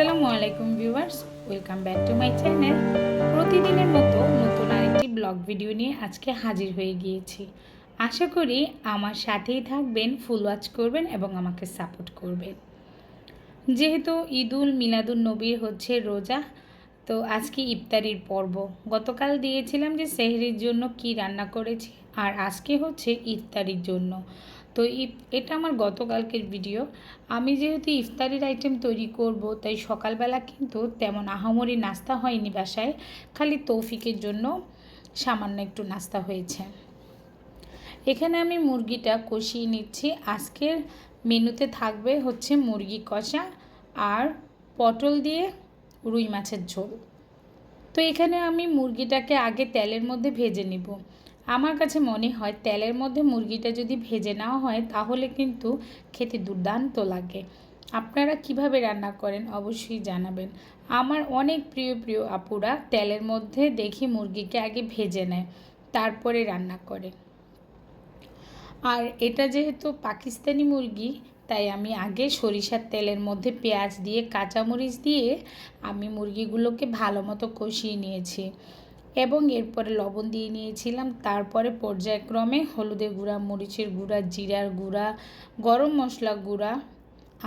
আসসালামু আলাইকুম viewers, welcome back to my channel. প্রতিদিনের মতো নতুন আরেকটি ব্লগ ভিডিও নিয়ে আজকে হাজির হয়ে গিয়েছি। আশা করি আমার সাথেই থাকবেন ফুল ওয়াচ করবেন এবং আমাকে সাপোর্ট করবেন। যেহেতু ঈদুল মিলাদুল নবীর হচ্ছে রোজা, তো আজকে ইফতারির পর্ব। গতকাল দিয়েছিলাম যে সেহরির জন্য কি রান্না করেছি, আর আজকে হচ্ছে ইফতারির জন্য। তো এটা আমার গতকালকের ভিডিও আমি যেহেতু ইফতারির আইটেম তৈরি করব, তাই সকালবেলা কিন্তু তেমন আহামরি নাস্তা হয়নি বাসায়। খালি তৌফিকের জন্য সামান্য একটু নাস্তা হয়েছে। এখানে আমি মুরগিটা কষিয়ে নিচ্ছি। আজকের মেনুতে থাকবে হচ্ছে মুরগি কষা আর পটল দিয়ে রুই মাছের ঝোল। তো এখানে আমি মুরগিটাকে আগে তেলের মধ্যে ভেজে নিব। আমার কাছে মনে হয় তেলের মধ্যে মুরগিটা যদি ভেজে নেওয়া হয়, তাহলে কিন্তু খেতে দুর্দান্ত লাগে। আপনারা কীভাবে রান্না করেন অবশ্যই জানাবেন। আমার অনেক প্রিয় প্রিয় আপুরা তেলের মধ্যে দেখি মুরগিকে আগে ভেজে নেয়, তারপরে রান্না করে। আর এটা যেহেতু পাকিস্তানি মুরগি, তাই আমি আগে সরিষার তেলের মধ্যে পেঁয়াজ দিয়ে, কাঁচামরিচ দিয়ে আমি মুরগিগুলোকে ভালো মতো কষিয়ে নিয়েছি। এবং এরপরে লবণ দিয়ে নিয়েছিলাম। তারপরে পর্যায়ক্রমে হলুদের গুঁড়া, মরিচের গুঁড়া, জিরার গুঁড়া, গরম মশলা গুঁড়া,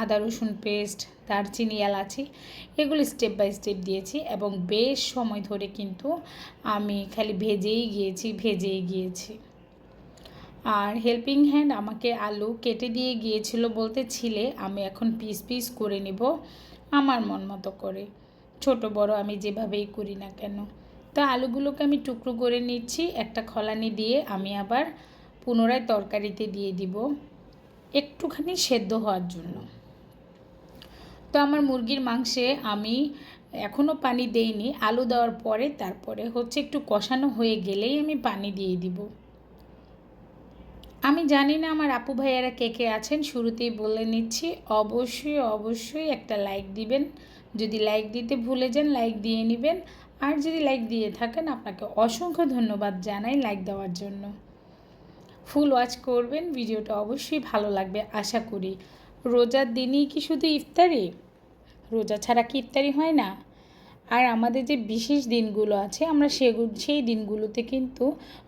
আদা রসুন পেস্ট, দারচিনি, এলাচি এগুলো স্টেপ বাই স্টেপ দিয়েছি এবং বেশ সময় ধরে কিন্তু আমি খালি ভেজেই গিয়েছি ভেজেই গিয়েছি। আর হেল্পিং হ্যান্ড আমাকে আলু কেটে দিয়ে গিয়েছিল বলতে ছিলে, আমি এখন পিস পিস করে নিব আমার মন মতো করে। ছোট বড় আমি যেভাবেই করি না কেন। তো আলুগুলোকে আমি টুকরো করে নিচ্ছি, একটা খলানি দিয়ে আমি আবার পুনরায় তরকারিতে দিয়ে দিব একটুখানি সেদ্ধ হওয়ার জন্য। তো আমার মুরগির মাংসে আমি এখনও পানি দেইনি, আলু দেওয়ার পরে তারপরে হচ্ছে একটু কষানো হয়ে গেলেই আমি পানি দিয়ে দিব। আমি জানি না আমার আপু ভাইয়ারা কে কে আছেন, শুরুতেই বলে নিচ্ছি, অবশ্যই অবশ্যই একটা লাইক দিবেন। যদি লাইক দিতে ভুলে যান লাইক দিয়ে নেবেন। আর যদি লাইক দিয়ে থাকেন, আপনাকে অসংখ্য ধন্যবাদ জানাই লাইক দেওয়ার জন্য। ফুল ওয়াচ করবেন, ভিডিওটা অবশ্যই ভালো লাগবে, আশা করি। রোজার দিনই কি শুধু ইফতারি? রোজা ছাড়া কি ইফতারি হয় না? আর আমাদের যে বিশেষ দিনগুলো আছে, আমরা সেগুলো সেই দিনগুলোতে কিন্তু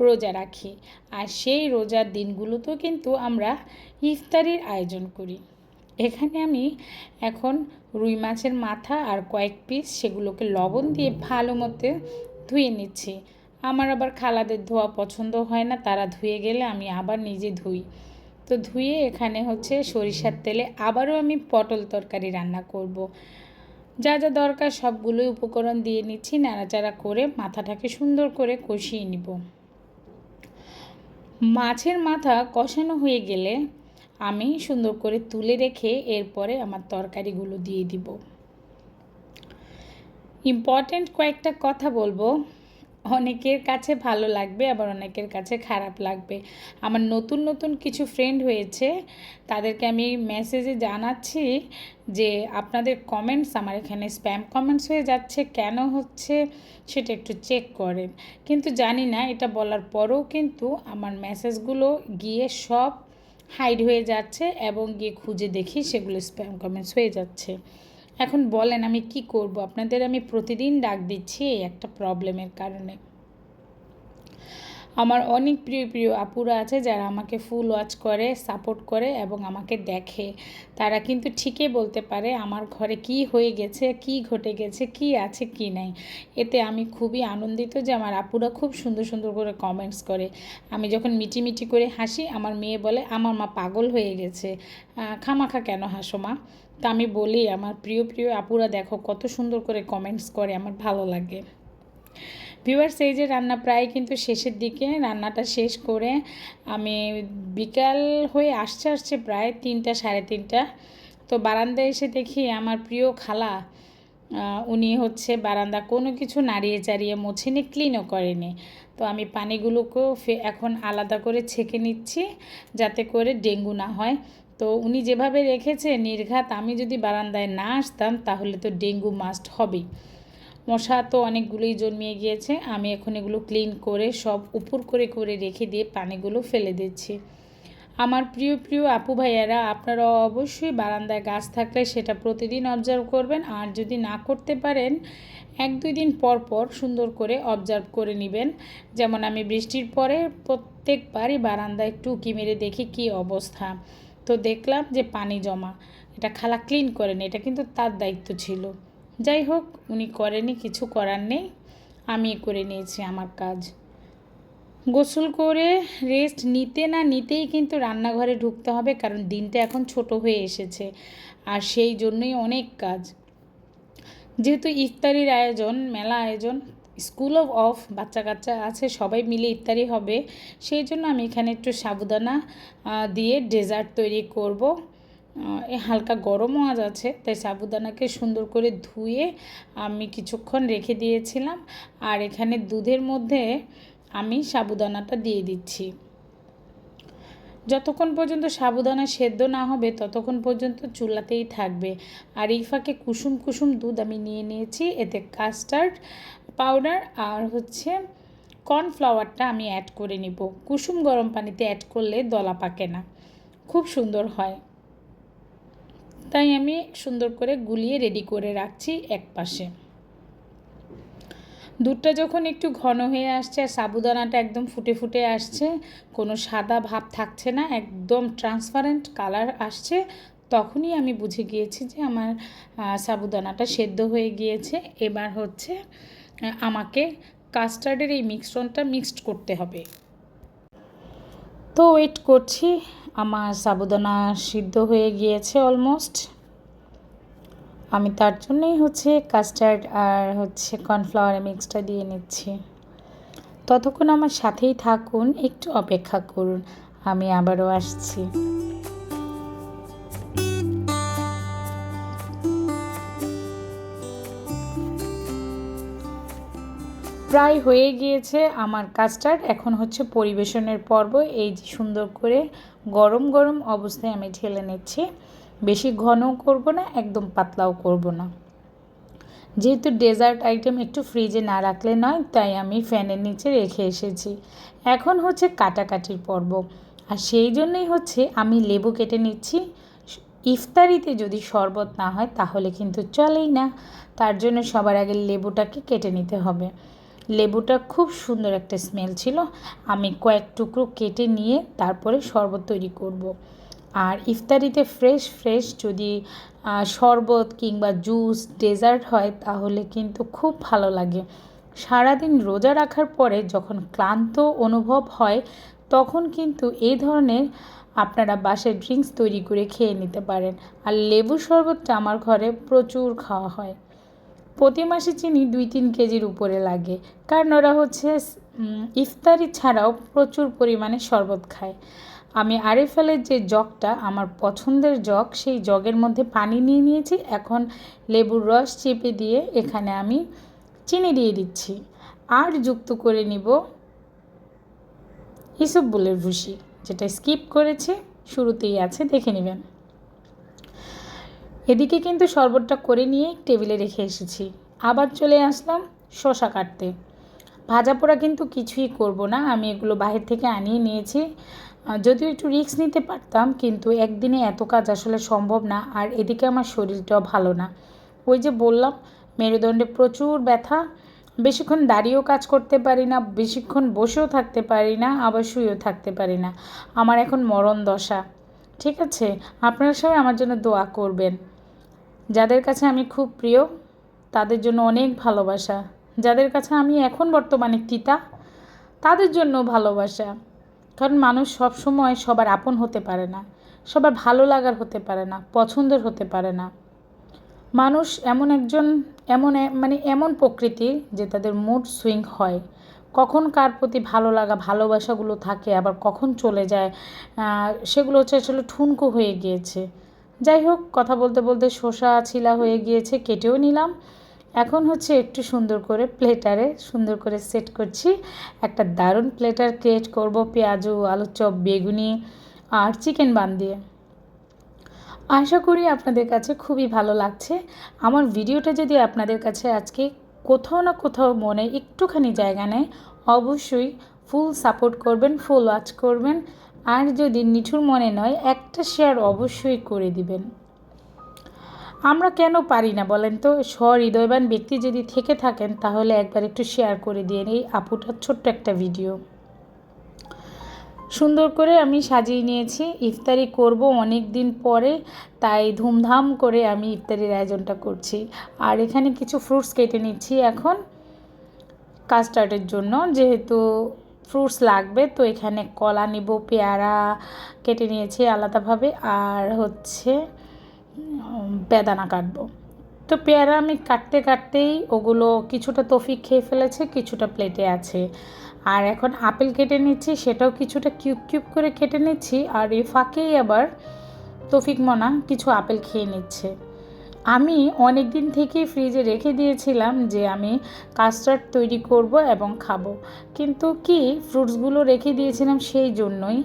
রোজা রাখি। আর সেই রোজার দিনগুলোতেও কিন্তু আমরা ইফতারির আয়োজন করি। এখানে আমি এখন রুই মাছের মাথা আর কয়েক পিস সেগুলোকে লবণ দিয়ে ভালো মতো ধুয়ে নিচ্ছি। আমার আবার খালাদের ধোয়া পছন্দ হয় না, তারা ধুয়ে গেলে আমি আবার নিজে ধুই। তো ধুয়ে এখানে হচ্ছে সরিষার তেলে আবারও আমি পটল তরকারি রান্না করব। যা যা দরকার সবগুলোই উপকরণ দিয়ে নিচ্ছি, নাড়াচাড়া করে মাথাটাকে সুন্দর করে কষিয়ে নিব। মাছের মাথা কষানো হয়ে গেলে আমি সুন্দর করে তুলে রেখে এরপরে আমার তরকারিগুলো দিয়ে দিব। ইম্পর্ট্যান্ট কয়েকটা কথা বলব। অনেকের কাছে ভালো লাগবে, আবার অনেকের কাছে খারাপ লাগবে। আমার নতুন নতুন কিছু ফ্রেন্ড হয়েছে, তাদেরকে আমি মেসেজে জানাচ্ছি যে আপনাদের কমেন্টস আমার এখানে স্প্যাম কমেন্টস হয়ে যাচ্ছে, কেন হচ্ছে সেটা একটু চেক করেন। কিন্তু জানি না, এটা বলার পরেও কিন্তু আমার মেসেজগুলো গিয়ে সব হাইড হয়ে যাচ্ছে এবং গিয়ে খুঁজে দেখি সেগুলো স্প্যাম কমেন্টস হয়ে যাচ্ছে। এখন বলেন আমি কি করব? আপনাদের আমি প্রতিদিন ডাক দিচ্ছি এই একটা প্রবলেমের কারণে। আমার অনেক প্রিয় প্রিয় আপুরা আছে যারা আমাকে ফুল ওয়াচ করে সাপোর্ট করে এবং আমাকে দেখে। তারা কিন্তু ঠিকই বলতে পারে আমার ঘরে কি হয়ে গেছে, কি ঘটে গেছে, কি আছে, কি নাই। এতে আমি খুবই আনন্দিত যে আমার আপুরা খুব সুন্দর সুন্দর করে কমেন্টস করে। আমি যখন মিটি মিটি করে হাসি, আমার মেয়ে বলে, আমার মা পাগল হয়ে গেছে। খামাখা কেন হাসো মা? তা আমি বলি, আমার প্রিয় প্রিয় আপুরা দেখো কত সুন্দর করে কমেন্টস করে, আমার ভালো লাগে। ভিউয়ার্স এই যে রান্না প্রায় কিন্তু শেষের দিকে রান্নাটা শেষ করে আমি বিকাল হয়ে আসছে আসছে প্রায় তিনটা, সাড়ে তিনটা। তো বারান্দায় এসে দেখি আমার প্রিয় খালা উনি হচ্ছে বারান্দা কোনো কিছু নাড়িয়ে চাড়িয়ে মোছেনি ক্লিনও করেনি। তো আমি পানিগুলোকেও এখন আলাদা করে ছেঁকে নিচ্ছি যাতে করে ডেঙ্গু না হয়। তো উনি যেভাবে রেখেছে, নির্ঘাত আমি যদি বারান্দায় না আসতাম তাহলে তো ডেঙ্গু মাস্ট হবেই। মশা তো অনেকগুলোই জন্মিয়ে গিয়েছে। আমি এখন এগুলো ক্লিন করে, সব উপর করে করে রেখে দিয়ে পানিগুলো ফেলে দিচ্ছি। আমার প্রিয় প্রিয় আপু ভাইয়ারা, আপনারা অবশ্যই বারান্দায় গাছ থাকলে সেটা প্রতিদিন অবজার্ভ করবেন। আর যদি না করতে পারেন, এক, দুই দিন পর পর সুন্দর করে অবজার্ভ করে নেবেন। যেমন আমি বৃষ্টির পরে প্রত্যেকবারই বারান্দায় টুকি মেরে দেখি কি অবস্থা। তো দেখলাম যে পানি জমা। এটা খালা ক্লিন করেন, এটা কিন্তু তার দায়িত্ব ছিল। যাই হোক, উনি করেনি কিছু করার নেই। আমি করে নিয়েছি আমার কাজ। গোসল করে রেস্ট নিতে না নিতেই কিন্তু রান্নাঘরে ঢুকতে হবে, কারণ দিনটা এখন ছোট হয়ে এসেছে, আর সেই জন্যই অনেক কাজ। যেহেতু ইফতারির আয়োজন, মেলা আয়োজন স্কুল অফ অফ বাচ্চা কাচ্চা আছে, সবাই মিলে ইফতারি হবে, সেই জন্য আমি এখানে একটু সাবুদানা দিয়ে ডেজার্ট তৈরি করব। হালকা গরমও আজ আছে, তাই সাবুদানাকে সুন্দর করে ধুয়ে আমি কিছুক্ষণ রেখে দিয়েছিলাম। আর এখানে দুধের মধ্যে আমি সাবুদানাটা দিয়ে দিচ্ছি। যতক্ষণ পর্যন্ত সাবুদানা সেদ্ধ না হবে, ততক্ষণ পর্যন্ত চুলাতেই থাকবে। আর এই ফাঁকে কুসুম কুসুম দুধ আমি নিয়ে নিয়েছি, এতে কাস্টার্ড পাউডার আর হচ্ছে কর্নফ্লাওয়ারটা আমি অ্যাড করে নিব। কুসুম গরম পানিতে অ্যাড করলে দলা পাকে না। খুব সুন্দর হয়। তাই আমি সুন্দর করে গুলিয়ে রেডি করে রাখছি এক পাশে দুধটা যখন একটু ঘন হয়ে আসছে, আর সাবুদানাটা একদম ফুটে ফুটে আসছে, কোনো সাদা ভাব থাকছে না, একদম ট্রান্সপারেন্ট কালার আসছে, তখনই আমি বুঝে গিয়েছি যে আমার সাবুদানাটা সেদ্ধ হয়ে গিয়েছে। এবার হচ্ছে আমাকে কাস্টার্ডের এই মিক্সনটা মিক্সড করতে হবে। তো ওয়েট করছি। আমার সাবুদানা সিদ্ধ হয়ে গিয়েছে অলমোস্ট আমি তার জন্যই হচ্ছে কাস্টার্ড আর হচ্ছে কর্নফ্লাওয়ার মিক্সটা দিয়ে নিচ্ছি। ততক্ষণ আমার সাথেই থাকুন, একটু অপেক্ষা করুন, আমি আবারও আসছি। প্রায় হয়ে গিয়েছে আমার কাস্টার্ড এখন হচ্ছে পরিবেশনের পর্ব। এই যে সুন্দর করে গরম গরম অবস্থায় আমি ঢেলে নিচ্ছি। বেশি ঘনও করব না, একদম পাতলাও করব না। যেহেতু ডেজার্ট আইটেম একটু ফ্রিজে না রাখলে নয়, তাই আমি ফ্যানের নিচে রেখে এসেছি। এখন হচ্ছে কাটাকাটির পর্ব। আর সেই জন্যই হচ্ছে আমি লেবু কেটে নিচ্ছি। ইফতারিতে যদি শরবত না হয়, তাহলে কিন্তু চলেই না। তার জন্য সবার আগে লেবুটাকে কেটে নিতে হবে। লেবুটা খুব সুন্দর একটা স্মেল ছিল। আমি কয়েক টুকরো কেটে নিয়ে তারপরে শরবত তৈরি করব। আর ইফতারিতে ফ্রেশ ফ্রেশ যদি শরবত কিংবা জুস ডেজার্ট হয় তাহলে কিন্তু খুব ভালো লাগে। সারাদিন রোজা রাখার পরে যখন ক্লান্ত অনুভব হয়, তখন কিন্তু এই ধরনের আপনারা বাসায় ড্রিঙ্কস তৈরি করে খেয়ে নিতে পারেন। আর লেবু শরবতটা আমার ঘরে প্রচুর খাওয়া হয়। প্রতি মাসে চিনি দুই তিন কেজির উপরে লাগে। কারণ ওরা হচ্ছে ইফতারি ছাড়াও প্রচুর পরিমাণে শরবত খায়। আমি আরিফেলের যে জগটা, আমার পছন্দের জগ, সেই জগের মধ্যে পানি নিয়ে নিয়েছি। এখন লেবুর রস চেপে দিয়ে এখানে আমি চিনি দিয়ে দিচ্ছি। আর যুক্ত করে নিব ইসবগুলের ভুসি, যেটা স্কিপ করেছে, শুরুতেই আছে, দেখে নেবেন। এদিকে কিন্তু শরবতটা করে নিয়ে টেবিলে রেখে এসেছি। আবার চলে আসলাম শশা কাটতে। ভাজা পোড়া কিন্তু কিছুই করব না, আমি এগুলো বাহির থেকে আনিয়ে নিয়েছি। যদিও একটু রিস্ক নিতে পারতাম, কিন্তু একদিনে এত কাজ আসলে সম্ভব না, আর এদিকে আমার শরীরটাও ভালো না। ওই যে বললাম, মেরুদণ্ডে প্রচুর ব্যথা। বেশিক্ষণ দাঁড়িয়েও কাজ করতে পারি না, বেশিক্ষণ বসেও থাকতে পারি না, আবার শুয়েও থাকতে পারি না। আমার এখন মরণ দশা। ঠিক আছে, আপনারা সবাই আমার জন্য দোয়া করবেন। যাদের কাছে আমি খুব প্রিয়, তাদের জন্য অনেক ভালোবাসা। যাদের কাছে আমি এখন বর্তমানে তিতা তাদের জন্য ভালোবাসা। কারণ মানুষ সব সময় সবার আপন হতে পারে না, সবার ভালো লাগার হতে পারে না, পছন্দের হতে পারে না। মানুষ এমন একজন, এমন মানে এমন প্রকৃতি যে তাদের মুড সুইং হয়। কখন কার প্রতি ভালো লাগা, ভালোবাসাগুলো থাকে, আবার কখন চলে যায় সেগুলো হচ্ছে আসলে ঠুনকো হয়ে গিয়েছে। যাই হোক, কথা বলতে বলতে শসা, ছিলা হয়ে গিয়েছে, কেটেও নিলাম। এখন হচ্ছে একটু সুন্দর করে প্লেটারে সুন্দর করে সেট করছি। একটা দারুণ প্লেটার ক্রিয়েট করব, পেঁয়াজু আলুর চপ বেগুনি আর চিকেন বান দিয়ে। আশা করি আপনাদের কাছে খুবই ভালো লাগছে। আমার ভিডিওটা যদি আপনাদের কাছে আজকে কোথাও না কোথাও মনে একটুখানি জায়গা নেয়, অবশ্যই ফুল সাপোর্ট করবেন ফুল ওয়াচ করবেন। আর যদি নিঠুর মনে নয়, একটা শেয়ার অবশ্যই করে দিবেন। আমরা কেন পারি না বলেন তো? সহৃদয়বান ব্যক্তি যদি থেকে থাকেন, তাহলে একবার একটু শেয়ার করে দিয়ে এই আপুটার ছোট্ট একটা ভিডিও। সুন্দর করে আমি সাজিয়ে নিয়েছি। ইফতারি করব অনেক দিন পরে, তাই ধুমধাম করে আমি ইফতারির আয়োজনটা করছি। আর এখানে কিছু ফ্রুটস কেটে নিচ্ছি এখন কাস্টার্ডের জন্য, যেহেতু ফ্রুটস লাগবে, তো এখানে কলা নিব, পেয়ারা কেটে নিয়েছি আলাদাভাবে, আর হচ্ছে বেদানা কাটবো। তো পেয়ারা আমি কাটতে কাটতেই ওগুলো কিছুটা তফিক খেয়ে ফেলেছে, কিছুটা প্লেটে আছে। আর এখন আপেল কেটে নিচ্ছি, সেটাও কিছুটা কিউব কিউব করে কেটে নিচ্ছি, আর এই ফাঁকেই আবার তফিক মনা কিছু আপেল খেয়ে নিচ্ছে। আমি অনেক দিন থেকেই ফ্রিজে রেখে দিয়েছিলাম যে আমি কাস্টার্ড তৈরি করব এবং খাব। কিন্তু কি ফ্রুটসগুলো রেখে দিয়েছিলাম সেই জন্যই।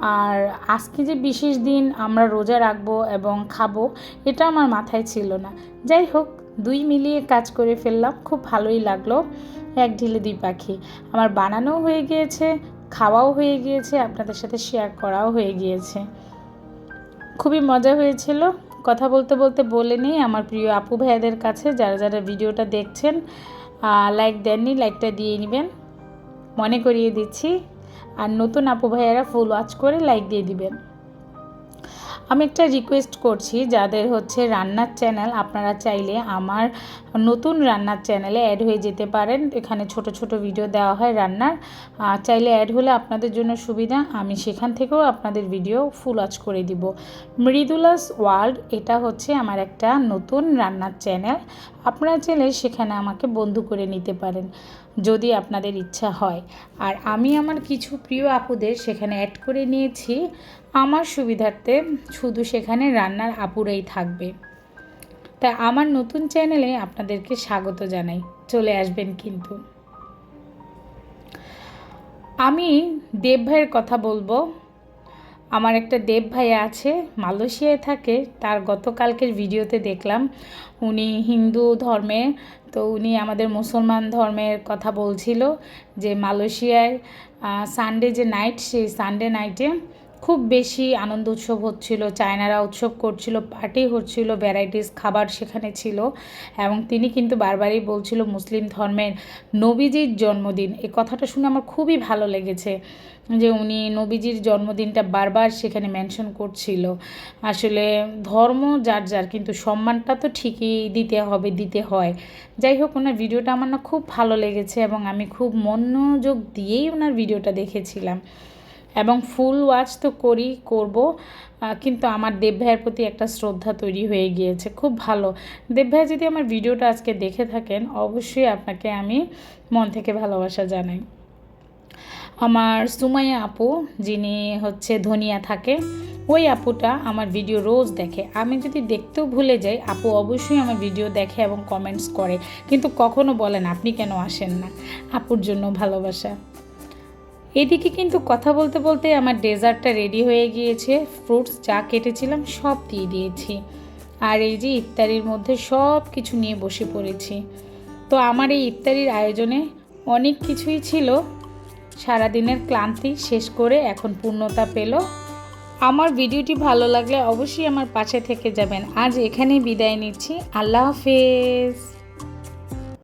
আর আজকে যে বিশেষ দিন আমরা রোজা রাখব এবং খাব, এটা আমার মাথায় ছিল না। যাই হোক, দুই মিলিয়ে কাজ করে ফেললাম, খুব ভালোই লাগল। এক ঢিলে দুই পাখি। আমার বানানোও হয়ে গিয়েছে, খাওয়াও হয়ে গিয়েছে, আপনাদের সাথে শেয়ার করাও হয়ে গিয়েছে। খুবই মজা হয়েছিল। কথা বলতে বলতে বলে নিই আমার প্রিয় আপু ভাইয়াদের কাছে, যারা যারা ভিডিওটা দেখছেন লাইক দেননি লাইকটা দিয়ে নেবেন। মনে করিয়ে দিচ্ছি। আর নতুন আপু ভাইয়ারা ফুল ওয়াচ করে লাইক দিয়ে দিবেন। আমি একটা রিকোয়েস্ট করছি যাদের হচ্ছে রান্নার চ্যানেল আপনারা চাইলে আমার নতুন রান্নার চ্যানেলে অ্যাড হয়ে যেতে পারেন। এখানে ছোট ছোট ভিডিও দেওয়া হয় রান্নার। চাইলে অ্যাড হলে আপনাদের জন্য সুবিধা, আমি সেখান থেকেও আপনাদের ভিডিও ফুল ওয়াচ করে দিব। মৃদুলাস ওয়ার্ল্ড এটা হচ্ছে আমার একটা নতুন রান্নার চ্যানেল আপনারা চাইলে সেখানে আমাকে বন্ধু করে নিতে পারেন, যদি আপনাদের ইচ্ছা হয়। আর আমি আমার কিছু প্রিয় আপুদের সেখানে অ্যাড করে নিয়েছি। আমার সুবিধার্থে শুধু সেখানে রান্নার আপুরাই থাকবে। তা আমার নতুন চ্যানেলে আপনাদেরকে স্বাগত জানাই। চলে আসবেন কিন্তু। আমি দেব ভাইয়ের কথা বলব। আমার একটা দেব ভাই আছে, মালয়েশিয়ায় থাকে। তার গতকালকের ভিডিওতে দেখলাম উনি হিন্দু ধর্মে। তো উনি আমাদের মুসলমান ধর্মের কথা বলছিল যে মালয়েশিয়ায় সানডে যে নাইট সেই সানডে নাইটে খুব বেশি আনন্দ উৎসব হচ্ছিল, চায়নারা উৎসব করছিল পার্টি হচ্ছিল ভ্যারাইটিস খাবার সেখানে ছিল এবং তিনি কিন্তু বারবারই বলছিল মুসলিম ধর্মের নবীজির জন্মদিন। এই কথাটা শুনে আমার খুবই ভালো লেগেছে যে উনি নবীজির জন্মদিনটা বারবার সেখানে মেনশন করছিল। আসলে ধর্ম যার যার, কিন্তু সম্মানটা তো ঠিকই দিতে হবে, দিতে হয়। যাই হোক, ওনার ভিডিওটা আমার না খুব ভালো লেগেছে এবং আমি খুব মনোযোগ দিয়েই ওনার ভিডিওটা দেখেছিলাম। এবং ফুল ওয়াচ তো করি, করব। কিন্তু আমার দেব ভাইয়ের প্রতি একটা শ্রদ্ধা তৈরি হয়ে গিয়েছে। খুব ভালো। দেব ভাই যদি আমার ভিডিওটা আজকে দেখে থাকেন, অবশ্যই আপনাকে আমি মন থেকে ভালোবাসা জানাই। আমার সুমাইয়া আপু, যিনি হচ্ছে ধনিয়া থাকে, ওই আপুটা আমার ভিডিও রোজ দেখে। আমি যদি দেখতেও ভুলে যাই, আপু অবশ্যই আমার ভিডিও দেখে এবং কমেন্টস করে। কিন্তু কখনো বলেন, আপনি কেন আসেন না? আপুর জন্য ভালোবাসা। এদিকে কিন্তু কথা বলতে বলতে আমার ডেজার্টটা রেডি হয়ে গিয়েছে। ফ্রুটস যা কেটেছিলাম সব দিয়ে দিয়েছি। আর এই যে ইফতারির মধ্যে সব কিছু নিয়ে বসে পড়েছি। তো আমার এই ইফতারির আয়োজনে অনেক কিছুই ছিল। সারাদিনের ক্লান্তি শেষ করে এখন পূর্ণতা পেল। আমার ভিডিওটি ভালো লাগলে অবশ্যই আমার পাশে থেকে যাবেন। আজ এখানেই বিদায় নিচ্ছি। আল্লাহ হাফেজ।